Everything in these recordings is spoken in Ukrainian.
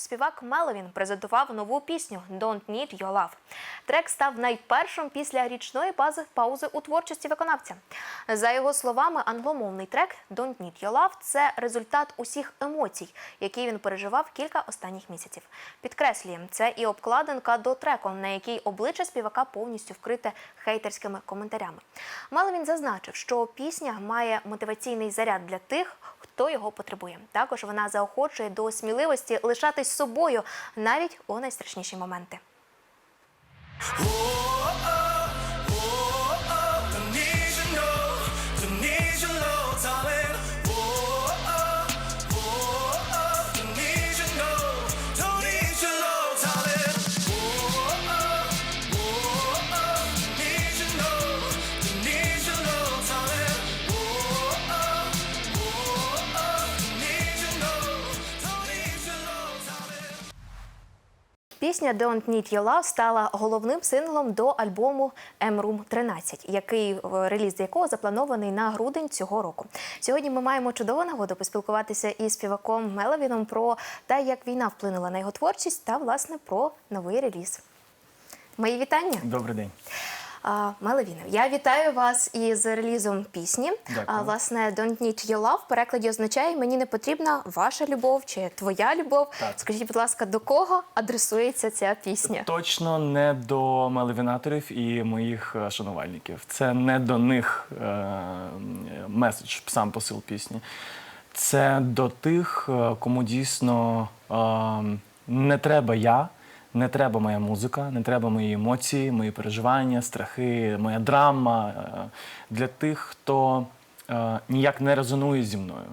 Співак Меловін презентував нову пісню «Don't Need Your Love». Трек став найпершим після річної паузи, паузи у творчості виконавця. За його словами, англомовний трек «Don't Need Your Love» – це результат усіх емоцій, які він переживав кілька останніх місяців. Підкреслює, це і обкладинка до треку, на якій обличчя співака повністю вкрите хейтерськими коментарями. Меловін зазначив, що пісня має мотиваційний заряд для тих, хто його потребує. Також вона заохочує до сміливості лишатись собою навіть у найстрашніші моменти. Пісня «Don't Need Your Love» стала головним синглом до альбому «M-Room 13», який е, реліз якого запланований на грудень цього року. Сьогодні ми маємо чудову нагоду поспілкуватися із співаком Меловіном про те, як війна вплинула на його творчість, та власне про новий реліз. Мої вітання. Добрий день. А, я вітаю вас із релізом пісні. Дякую. А, власне, «Don't need your love» в перекладі означає мені не потрібна ваша любов чи твоя любов. Так. Скажіть, будь ласка, до кого адресується ця пісня? Точно не до мелевінаторів і моїх е, шанувальників. Це не до них е, меседж, сам посил пісні. Це до тих, е, кому дійсно е, не треба я, не треба моя музика, не треба мої емоції, мої переживання, страхи, моя драма. Е, Для тих, хто ніяк не резонує зі мною.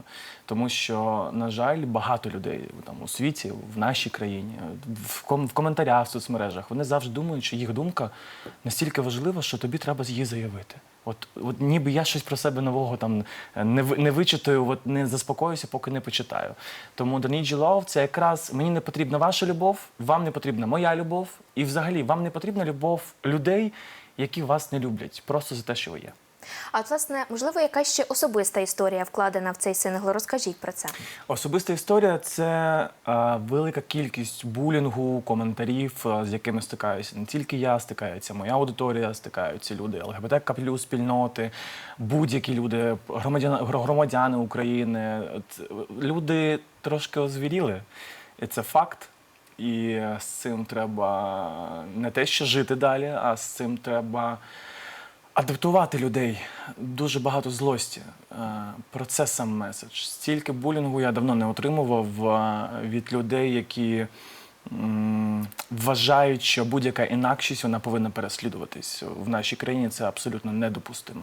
Тому що, на жаль, багато людей там у світі, в нашій країні, в, ком- в коментарях в соцмережах, вони завжди думають, що їх думка настільки важлива, що тобі треба її заявити. От, от ніби я щось про себе нового там не, не вичитаю, от не заспокоюся, поки не почитаю. Тому The Need це якраз мені не потрібна ваша любов, вам не потрібна моя любов, і взагалі вам не потрібна любов людей, які вас не люблять, просто за те, що ви є. А от, власне, можливо, якась ще особиста історія вкладена в цей сингл. Розкажіть про це. Особиста історія це е, велика кількість булінгу, коментарів, з якими стикаюся. Не тільки я стикаються, моя аудиторія стикаються люди, ЛГБТК плюс спільноти, будь-які люди, громадяни, громадяни України. Люди трошки озвіріли, і це факт. І з цим треба не те, що жити далі, а з цим треба адаптувати людей. Дуже багато злості. Е, Про це сам меседж. Стільки булінгу я давно не отримував е, від людей, які вважають, що будь-яка інакшість вона повинна переслідуватись. В нашій країні це абсолютно недопустимо.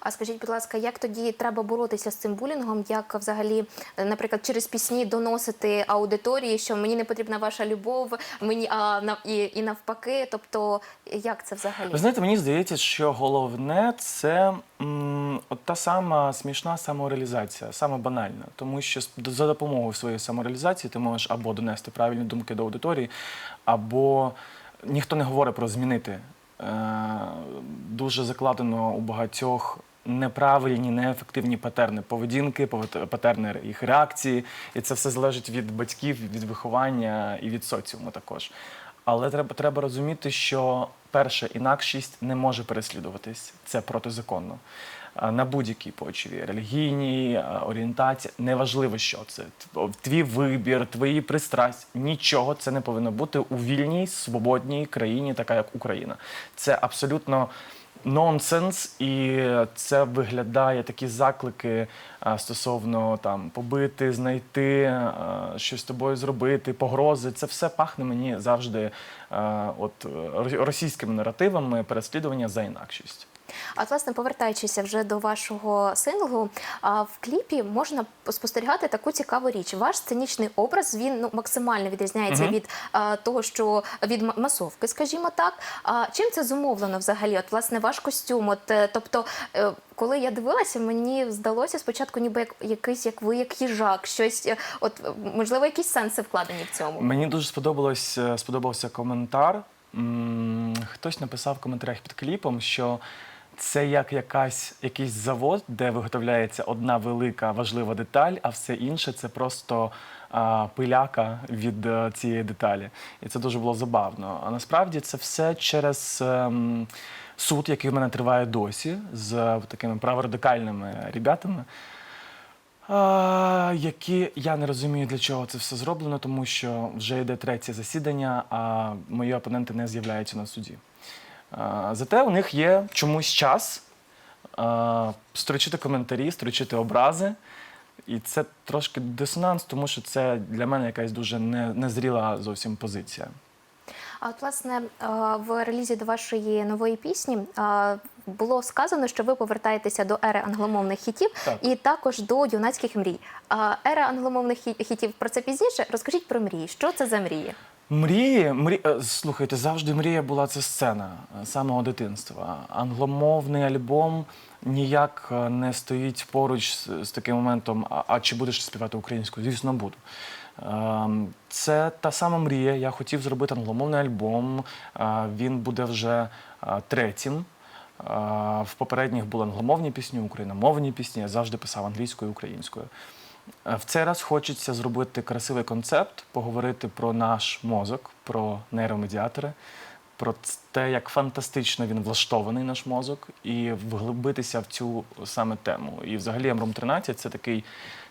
А скажіть, будь ласка, як тоді треба боротися з цим булінгом? Як взагалі, е, наприклад, через пісні доносити аудиторії, що мені не потрібна ваша любов, мені а нав- і, і навпаки? Тобто, як це взагалі? Ви знаєте, мені здається, що головне це м, от та сама смішна самореалізація, саме банальна. Тому що за допомогою своєї самореалізації ти можеш або донести правильні думки до аудиторії, або ніхто не говорить про змінити. Е, дуже закладено у багатьох неправильні, неефективні патерни поведінки, патерни їх реакції. І це все залежить від батьків, від виховання і від соціуму також. Але треба, треба розуміти, що перша інакшість не може переслідуватись. Це протизаконно. На будь-якій почві, релігійній, орієнтації, неважливо, що це. Тв- Твій вибір, твої пристрасть, нічого це не повинно бути у вільній, свободній країні, така як Україна. Це абсолютно нонсенс, і це виглядає такі заклики а, стосовно там побити, знайти, а, щось з тобою зробити, погрози. Це все пахне мені завжди а, от ро- російськими наративами переслідування за інакшість. А от, власне, повертаючися вже до вашого синглу, в кліпі можна спостерігати таку цікаву річ. Ваш сценічний образ він ну максимально відрізняється від а, того, що від масовки, скажімо так. А чим це зумовлено взагалі? От власне ваш костюм. От е, тобто, е, коли я дивилася, мені здалося спочатку, ніби як якийсь як ви, як їжак, щось, е, от можливо, якісь сенси вкладені в цьому. Мені дуже сподобалось, сподобався коментар. Хтось написав в коментарях під кліпом, що це як якась, якийсь завод, де виготовляється одна велика важлива деталь, а все інше це просто а, пиляка від е, цієї деталі. І це дуже було забавно. А насправді це все через ем, суд, який в мене триває досі, з е, такими праворадикальними ребятами. Які я не розумію, для чого це все зроблено, тому що вже йде третє засідання, а мої опоненти не з'являються на суді. А, зате у них є чомусь час а, строчити коментарі, строчити образи. І це трошки дисонанс, тому що це для мене якась дуже незріла зовсім позиція. А от власне е, в релізі до вашої нової пісні е, було сказано, що ви повертаєтеся до ери англомовних хітів Так. і також до юнацьких мрій. Ера англомовних хітів про це пізніше. Розкажіть про мрії. Що це за мрії? Мрії, мрі... е, слухайте, завжди мрія була це сцена е, самого дитинства. Англомовний альбом ніяк е, не стоїть поруч з, з таким моментом, а, а чи будеш співати українською? Звісно, буду. Ем, Це та сама мрія. Я хотів зробити англомовний альбом. Він буде вже третім. В попередніх були англомовні пісні, україномовні пісні. Я завжди писав англійською і українською. Е, В цей раз хочеться зробити красивий концепт, поговорити про наш мозок, про нейромедіатори, про те, як фантастично він влаштований наш мозок, і вглибитися в цю саме тему. І взагалі Амром 13 це такий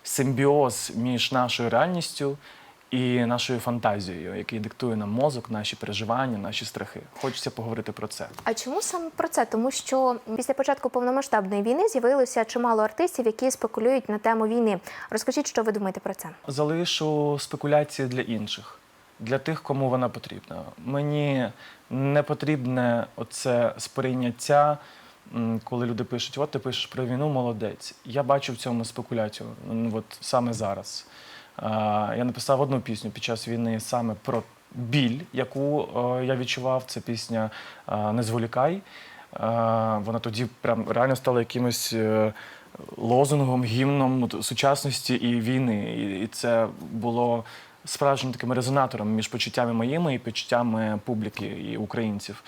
симбіоз між нашою реальністю і нашою фантазією, який диктує нам мозок, наші переживання, наші страхи. Хочеться поговорити про це. А чому саме про це? Тому що після початку повномасштабної війни з'явилося чимало артистів, які спекулюють на тему війни. Розкажіть, що ви думаєте про це? залишу спекуляції для інших, для тих, кому вона потрібна. Мені не потрібне оце сприйняття, коли люди пишуть: от ти пишеш про війну, молодець. Я бачу в цьому спекуляцію, от саме зараз. А, Я написав одну пісню під час війни саме про біль, яку е, я відчував. Це пісня е, Не зволікай. Е, Вона тоді прям реально стала якимось е, лозунгом, гімном сучасності і війни. І це було справжнім таким резонатором між почуттями моїми і почуттями публіки і українців.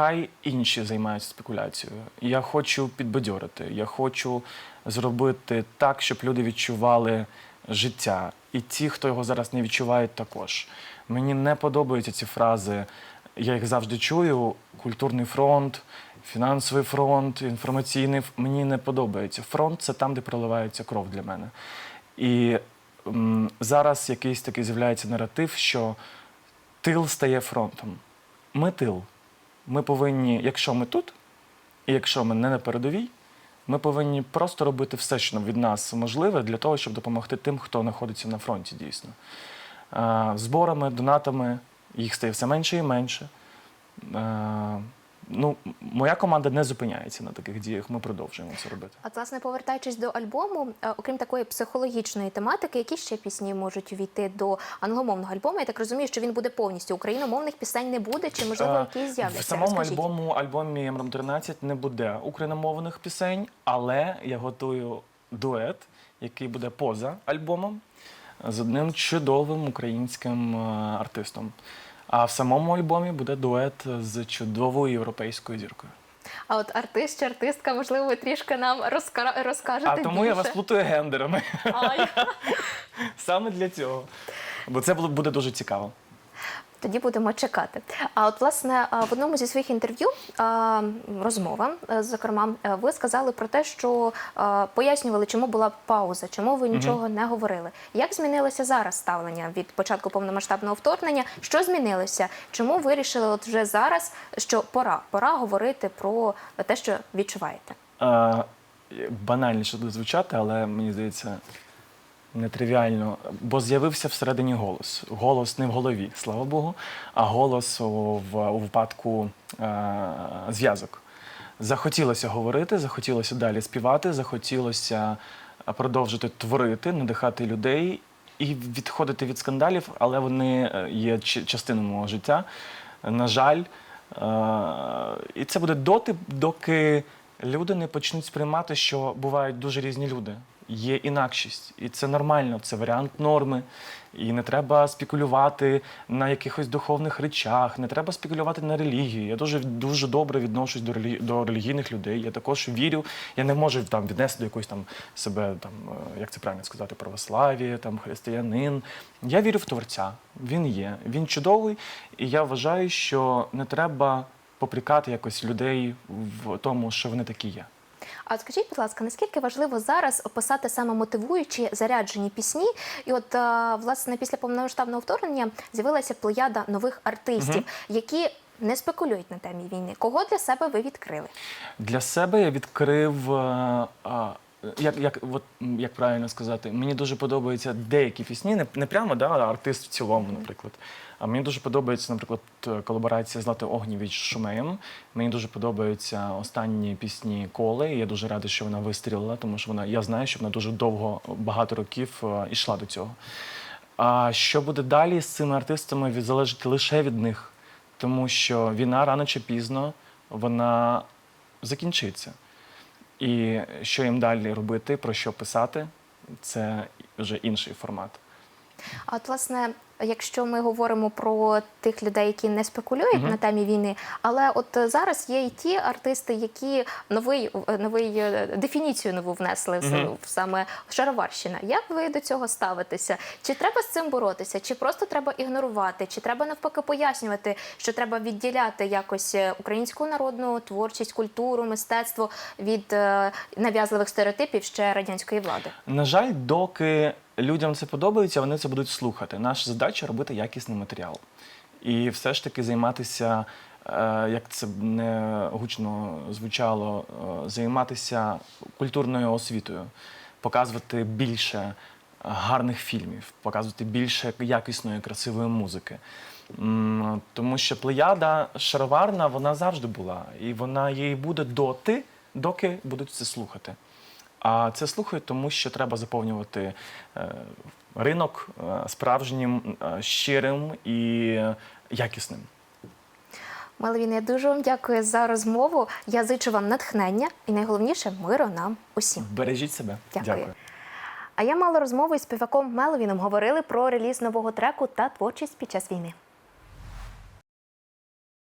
Хай інші займаються спекуляцією. Я хочу підбадьорити, я хочу зробити так, щоб люди відчували життя. І ті, хто його зараз не відчувають, також. Мені не подобаються ці фрази. Я їх завжди чую: культурний фронт, фінансовий фронт, інформаційний. Мені не подобається. Фронт це там, де проливається кров для мене. І м, зараз якийсь такий з'являється наратив, що тил стає фронтом. Ми тил. Ми повинні, якщо ми тут, і якщо ми не на передовій, ми повинні просто робити все, що від нас можливе, для того, щоб допомогти тим, хто знаходиться на фронті дійсно. Е, Зборами, донатами їх стає все менше і менше. Ну, моя команда не зупиняється на таких діях. Ми продовжуємо це робити. От, власне, повертаючись до альбому, е, окрім такої психологічної тематики, які ще пісні можуть увійти до англомовного альбому? Я так розумію, що він буде повністю україномовних пісень не буде, чи можливо Е, якісь з'являться? В самому Розкажіть. альбому, альбомі Мром 13 не буде україномовних пісень, але я готую дует, який буде поза альбомом з одним чудовим українським е, артистом. А в самому альбомі буде дует з чудовою європейською зіркою. А от артист чи артистка, можливо, ви трішки нам розка... розкажете А тому я вас плутаю гендерами. Ай. Саме для цього. Бо це буде дуже цікаво. Тоді будемо чекати. А от власне в одному зі своїх інтерв'ю розмова, е, зокрема, е, ви сказали про те, що пояснювали, чому була пауза, чому ви нічого не говорили. Як змінилося зараз ставлення від початку повномасштабного вторгнення? Що змінилося? Чому вирішили от вже зараз, що пора, пора говорити про те, що відчуваєте? Е, банальніше звучати, але мені здається, нетривіально. Бо з'явився всередині голос. Голос не в голові, слава Богу, а голос у, у випадку е, зв'язок. Захотілося говорити, захотілося далі співати, захотілося продовжити творити, надихати людей і відходити від скандалів, але вони е, є частиною мого життя. На жаль, Е, і це буде доти, доки люди не почнуть сприймати, що бувають дуже різні люди. Є інакшість, і це нормально, це варіант норми. І не треба спекулювати на якихось духовних речах, не треба спекулювати на релігії. Я дуже дуже добре відношусь до релі... до релігійних людей. Я також вірю. Я не можу там віднести до якоїсь там себе, там е, як це правильно сказати, православ'я, там християнин. Я вірю в Творця. Він є, він чудовий, і я вважаю, що не треба попрікати якось людей в тому, що вони такі є. А от скажіть, будь ласка, наскільки важливо зараз описати саме мотивуючі заряджені пісні? І от е, власне після повномасштабного вторгнення з'явилася плеяда нових артистів, які не спекулюють на темі війни. Кого для себе ви відкрили? Для себе я відкрив. е, а, Як, як, от, як правильно сказати, мені дуже подобаються деякі пісні, не, не прямо да, а артист в цілому, наприклад. А мені дуже подобається, наприклад, е, колаборація Злати Огнєвіч з Шумеєм. Мені дуже подобаються останні пісні Коли. Я дуже радий, що вона вистрілила, тому що вона, я знаю, що вона дуже довго, багато років е, йшла до цього. А що буде далі з цими артистами, залежить лише від них, тому що війна рано чи пізно вона закінчиться. І що їм далі робити, про що писати, це вже інший формат. А от, власне, якщо ми говоримо про тих людей, які не спекулюють на темі війни, але от зараз є і ті артисти, які новий, новий е, дефініцію нову внесли Мгм. в саме шароварщина. Як ви до цього ставитеся? Чи треба з цим боротися, чи просто треба ігнорувати, чи треба навпаки пояснювати, що треба відділяти якось е, українську народну творчість, культуру, мистецтво від е, нав'язливих стереотипів ще радянської влади? На жаль, доки людям це подобається, вони це будуть слухати. Наша задача робити якісний матеріал. І все ж таки займатися, е, як це не гучно звучало, е, займатися культурною освітою, показувати більше гарних фільмів, показувати більше якісної, красивої музики. Тому що плеяда шароварна вона завжди була, і вона їй буде доти, доки будуть це слухати. А це слухають, тому що треба заповнювати е, ринок е, справжнім, е, щирим і якісним. Меловін, я дуже вам дякую за розмову. Я зичу вам натхнення і найголовніше миру нам усім. Бережіть себе. Дякую. А я мала розмову із співаком Меловіном. Говорили про реліз нового треку та творчість під час війни.